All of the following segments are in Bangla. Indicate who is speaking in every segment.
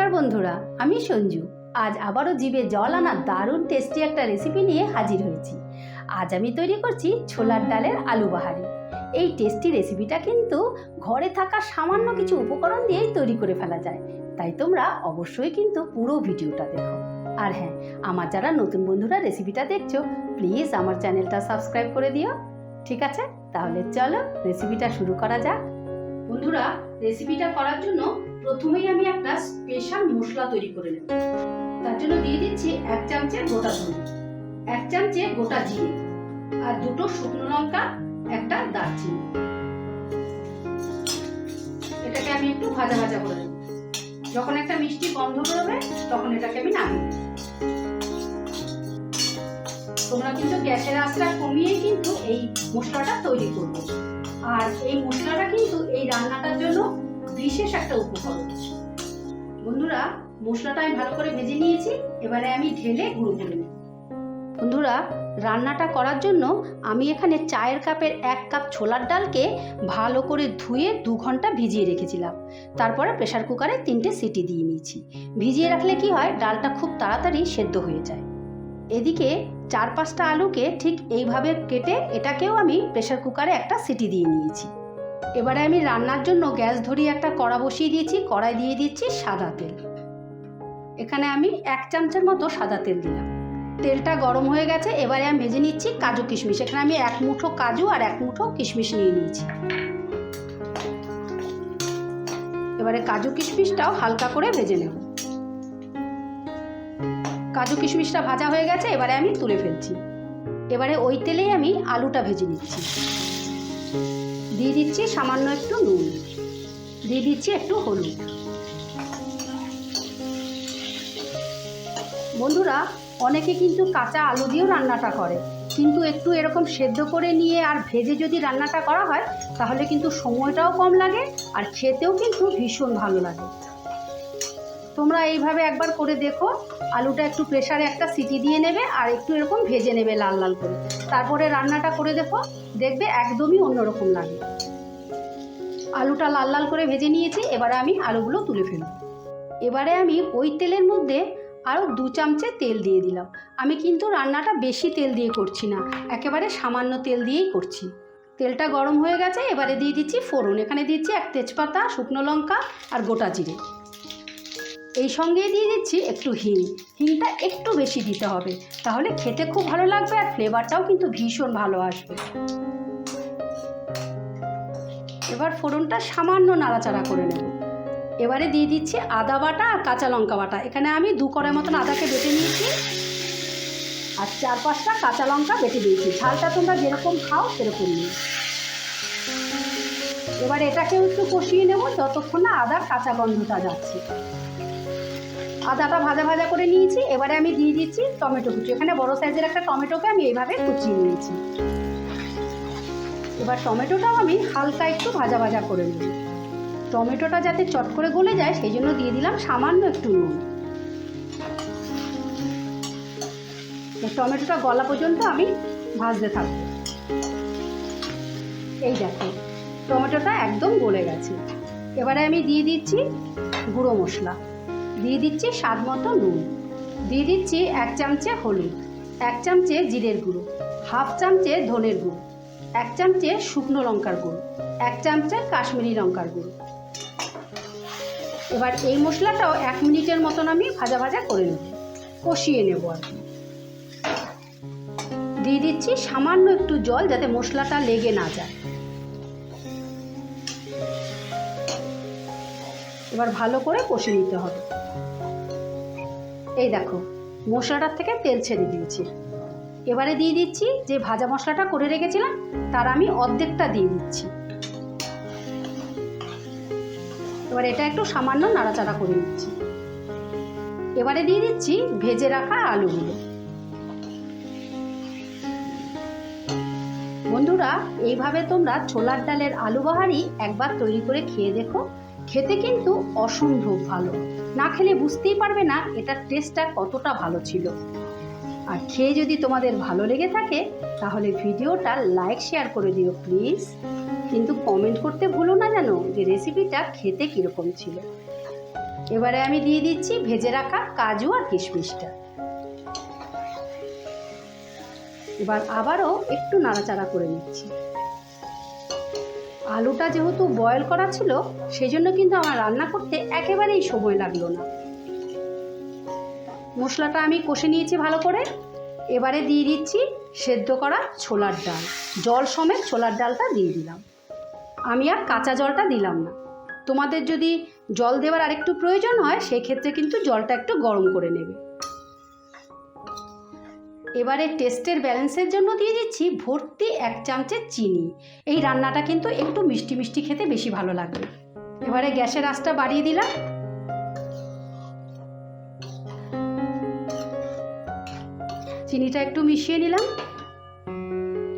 Speaker 1: নমস্কার বন্ধুরা, আমি সঞ্জু। আজ আবারও জিভে জল আনা দারুণ টেস্টি একটা রেসিপি নিয়ে হাজির হয়েছি। আজ আমি তৈরি করছি ছোলার ডালের আলু বাহারি। এই টেস্টি রেসিপিটা কিন্তু ঘরে থাকা সামান্য কিছু উপকরণ দিয়েই তৈরি করে ফেলা যায়। তাই তোমরা অবশ্যই কিন্তু পুরো ভিডিওটা দেখো। আর হ্যাঁ আমার যারা নতুন বন্ধুরা রেসিপিটা দেখছ প্লিজ আমার চ্যানেলটা সাবস্ক্রাইব করে দিও। ঠিক আছে? তাহলে চলো রেসিপিটা শুরু করা যাক। বন্ধুরা রেসিপিটা করার জন্য প্রথমেই আমি একটা স্পেশাল মশলা তৈরি করে নেব। তার জন্য দিয়ে দিচ্ছি এক চামচে গোটা ধনে, এক চামচে গোটা জিরে আর দুটো শুকনো লঙ্কা, একটা দারচিনি। এটাকে আমি একটু ভাজা ভাজা করে যখন একটা মিষ্টি গন্ধ বেরোবে, তখন এটাকে আমি নামিয়ে তোমরা কিন্তু গ্যাসের আঁচটা কমিয়ে কিন্তু এই মশলাটা তৈরি করবে। আর এই মশলাটা কিন্তু এই রান্নাটার জন্য বিশেষ একটা উপকরণ বন্ধুরা, মশলাটা আমি ভালো করে ভেজে নিয়েছি, এবারে আমি ঢেলে গুঁড়ো করে বন্ধুরা, রান্নাটা করার জন্য আমি এখানে চায়ের কাপের এক কাপ ছোলার ডালকে ভালো করে ধুয়ে দু ঘণ্টা ভিজিয়ে রেখেছিলাম। তারপরে প্রেশার কুকারে তিনটে সিটি দিয়ে নিয়েছি। ভিজিয়ে রাখলে কি হয়, ডালটা খুব তাড়াতাড়ি সেদ্ধ হয়ে যায়। এদিকে চার পাঁচটা আলুকে ঠিক এইভাবে কেটে এটাকেও আমি প্রেশার কুকারে একটা সিটি দিয়ে নিয়েছি। এবারে আমি রান্নার জন্য গ্যাস ধরিয়ে একটা কড়া বসিয়ে দিয়েছি কড়াই দিয়ে দিচ্ছি সাদা তেল। এখানে আমি এক চামচের মতো সাদা তেল দিলাম। তেলটা গরম হয়ে গেছে, এবারে আমি ভেজে নিচ্ছি কাজু কিশমিশ। এখানে আমি এক মুঠো কাজু আর এক মুঠো কিশমিশ নিয়ে নিয়েছি। এবারে কাজু কিশমিশটাও হালকা করে ভেজে নেব। কাজু কিশমিশটা ভাজা হয়ে গেছে, এবারে আমি তুলে ফেলছি। এবারে ওই তেলেই আমি আলুটা ভেজে নিচ্ছি। দিয়ে দিচ্ছি সামান্য একটু নুন। দিয়ে দিচ্ছি একটু হলুদ। বন্ধুরা, অনেকে কিন্তু কাঁচা আলু দিয়েও রান্নাটা করে। কিন্তু একটু এরকম সেদ্ধ করে নিয়ে আর ভেজে যদি রান্নাটা করা হয়, তাহলে কিন্তু সময়টাও কম লাগে আর খেতেও কিন্তু ভীষণ ভালো লাগে। তোমরা এইভাবে একবার করে দেখো। আলুটা একটু প্রেশারে একটা সিটি দিয়ে নেবে আর একটু এরকম ভেজে নেবে লাল লাল করে। তারপরে রান্নাটা করে দেখো, দেখবে একদমই অন্যরকম লাগে। আলুটা লাল লাল করে ভেজে নিয়েছি, এবারে আমি আলুগুলো তুলে ফেলব। এবারে আমি ওই তেলের মধ্যে আরও দু চামচে তেল দিয়ে দিলাম। আমি কিন্তু রান্নাটা বেশি তেল দিয়ে করছি না, একেবারে সামান্য তেল দিয়েই করছি। তেলটা গরম হয়ে গেছে, এবারে দিয়ে দিচ্ছি ফোড়ন। এখানে দিচ্ছি এক তেজপাতা, শুকনো লঙ্কা আর গোটা জিরে। এই সঙ্গে দিয়ে দিচ্ছি একটু হিং। হিংটা একটু বেশি দিতে হবে। তাহলে খেতে খুব ভালো লাগবে আর ফ্লেভারটাও কিন্তু ভীষণ ভালো আসবে। এবার ফোড়নটা সামান্য নাড়াচাড়া করে নেব। এবারে দিয়ে দিচ্ছি আদা বাটা আর কাঁচা লঙ্কা বাটা। এখানে আমি দু কড়াই মতন আদাকে বেটে নিয়েছি। আর চার পাঁচটা কাঁচা লঙ্কা বেটে দিয়েছি। ঝালটা তোমরা যেরকম খাও সেরকম নিয়ে এবার এটাকেও একটু কষিয়ে নেব যতক্ষণ না আদার কাঁচা গন্ধটা যাচ্ছে। আদাটা ভাজা ভাজা করে নিয়েছি, এবারে আমি দিয়ে দিচ্ছি টমেটো কুচি। এখানে বড় সাইজের একটা টমেটোকে আমি এইভাবে কুচিয়ে নিয়েছি। এবার টমেটোটাও আমি হালকা একটু ভাজা ভাজা করে নেব। টমেটোটা যাতে চট করে গলে যায়, সেই জন্য দিয়ে দিলাম সামান্য একটু নুন। টমেটোটা গলা পর্যন্ত আমি ভাজতে থাকব। এই দেখো, টমেটোটা একদম গলে গেছে। এবারে আমি দিয়ে দিচ্ছি গুঁড়ো মশলা। দিয়ে দিচ্ছি স্বাদ মতো নুন। দিয়ে দিচ্ছি এক চামচে হলুদ, এক চামচে জিরের গুঁড়ো, হাফ চামচে ধনের গুঁড়ো, এক চামচে শুকনো লঙ্কার গুঁড়ো, এক চামচে কাশ্মীরি লঙ্কার গুঁড়ো। এবার এই মশলাটাও এক মিনিটের মতন আমি ভাজা ভাজা করে নেব, কষিয়ে নেব আর দিয়ে দিচ্ছি সামান্য একটু জল যাতে মশলাটা লেগে না যায়। এবার ভালো করে কষে নিতে হবে। এই দেখো, মশলাটার থেকে তেল ছেড়ে দিয়েছি। এবারে দিয়ে দিচ্ছি যে ভাজা মশলাটা করে রেখেছিলাম, তার আমি অর্ধেকটা দিয়ে দিচ্ছি। এবার এটা একটু সামান্য নাড়াচাড়া করে নিচ্ছি। এবারে দিয়ে দিচ্ছি ভেজে রাখা আলুগুলো। বন্ধুরা, এইভাবে তোমরা ছোলার ডালের আলু বাহারি একবার তৈরি করে খেয়ে দেখো। খেতে কিন্তু অসম্ভব ভালো। না খেলে বুঝতেই পারবে না এটার টেস্টটা কতটা ভালো ছিল। আর খেয়ে যদি তোমাদের ভালো লেগে থাকে, তাহলে ভিডিওটা লাইক শেয়ার করে দিও প্লিজ কিন্তু কমেন্ট করতে ভুলো না জানো যে রেসিপিটা খেতে কীরকম ছিল। এবারে আমি দিয়ে দিচ্ছি ভেজে রাখা কাজু আর কিশমিশটা। এবার আবারও একটু নাড়াচাড়া করে নিচ্ছি। আলুটা যেহেতু বয়েল করা ছিল সেই জন্য কিন্তু আমার রান্না করতে একেবারেই সময় লাগল না। মশলাটা আমি কষে নিয়েছি ভালো করে। এবারে দিয়ে দিচ্ছি সেদ্ধ করা ছোলার ডাল। জল সমেত ছোলার ডালটা দিয়ে দিলাম। আমি আর কাঁচা জলটা দিলাম না। তোমাদের যদি জল দেওয়ার আরেকটু প্রয়োজন হয়, সেক্ষেত্রে কিন্তু জলটা একটু গরম করে নেবে। এবারে টেস্টের ব্যালেন্সের জন্য দিয়ে দিচ্ছি ভর্তি এক চামচের চিনি। এই রান্নাটা কিন্তু একটু মিষ্টি মিষ্টি খেতে বেশি ভালো লাগবে এবারে গ্যাসের আঁচটা বাড়িয়ে দিলাম। চিনিটা একটু মিশিয়ে নিলাম।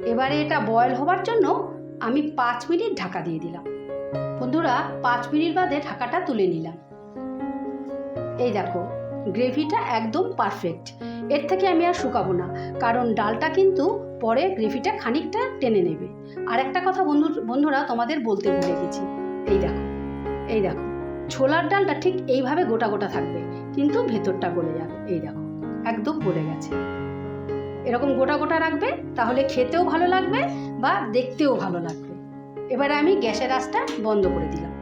Speaker 1: এবারে এটা বয়েল হবার জন্য আমি পাঁচ মিনিট ঢাকা দিয়ে দিলাম। বন্ধুরা, পাঁচ মিনিট বাদে ঢাকাটা তুলে নিলাম। এই দেখো গ্রেভিটা একদম পারফেক্ট এর থেকে আমি আর শুকাবো না, কারণ ডালটা কিন্তু পরে গ্রেভিটা খানিকটা টেনে নেবে। আর একটা কথা বন্ধু, বন্ধুরা, তোমাদের বলতে ভুলে গেছি। এই দেখো এই দেখো, ছোলার ডালটা ঠিক এইভাবে গোটা গোটা থাকবে, কিন্তু ভেতরটা গলে যাবে। এই দেখো, একদম গলে গেছে। এরকম গোটা গোটা রাখবে, তাহলে খেতেও ভালো লাগবে বা দেখতেও ভালো লাগবে। এবারে আমি গ্যাসের আঁচটা বন্ধ করে দিলাম।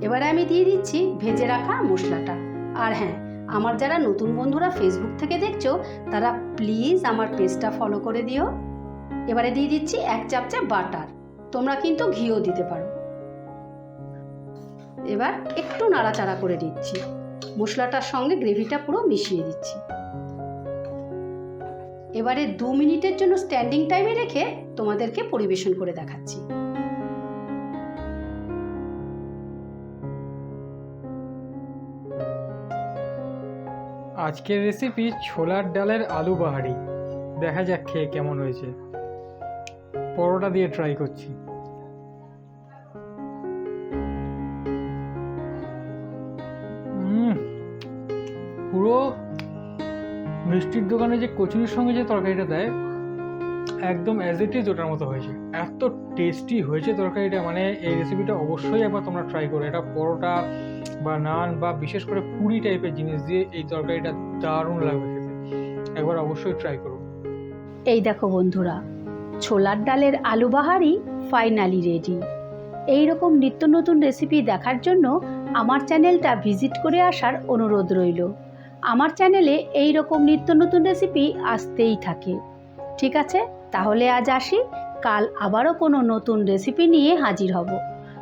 Speaker 1: এবারে আমি দিয়ে দিচ্ছি ভেজে রাখা মশলাটা। আর হ্যাঁ আমার যারা নতুন বন্ধুরা ফেসবুক থেকে দেখছ, তারা প্লিজ আমার পেজটা ফলো করে দিও। এবারে দিয়ে দিচ্ছি এক চামচা বাটার তোমরা কিন্তু ঘিও দিতে পারো। এবার একটু নাড়াচাড়া করে দিচ্ছি। মশলাটার সঙ্গে গ্রেভিটা পুরো মিশিয়ে দিচ্ছি। এবারে দু মিনিটের জন্য স্ট্যান্ডিং টাইমে রেখে তোমাদেরকে পরিবেশন করে দেখাচ্ছি।
Speaker 2: আজকের রেসিপি ছোলার ডালের আলু বাহারি। দেখা যাক খেয়ে কেমন হয়েছে। পরোটা দিয়ে ট্রাই করছি। পুরো মিষ্টির দোকানে যে কচুরির সঙ্গে যে তরকারিটা দেয়, একদম অ্যাজ ইট ইজ ওটার মতো হয়েছে। এত টেস্টি হয়েছে তরকারিটা মানে এই রেসিপিটা অবশ্যই একবার তোমরা ট্রাই করো। এটা পরোটা বা নান বা বিশেষ করে পুরি টাইপের জিনিস দিয়ে এই তরকারিটা দারুণ লাগবে খেতে। একবার অবশ্যই ট্রাই করো।
Speaker 1: এই দেখো বন্ধুরা, ছোলার ডালের আলু বাহারি ফাইনালি রেডি এই রকম নিত্য নতুন রেসিপি দেখার জন্য আমার চ্যানেলটা ভিজিট করে আসার অনুরোধ রইল। আমার চ্যানেলে এই রকম নিত্য নতুন রেসিপি আসতেই থাকে। ঠিক আছে? তাহলে আজ আসি, কাল আবারও কোনো নতুন রেসিপি নিয়ে হাজির হব।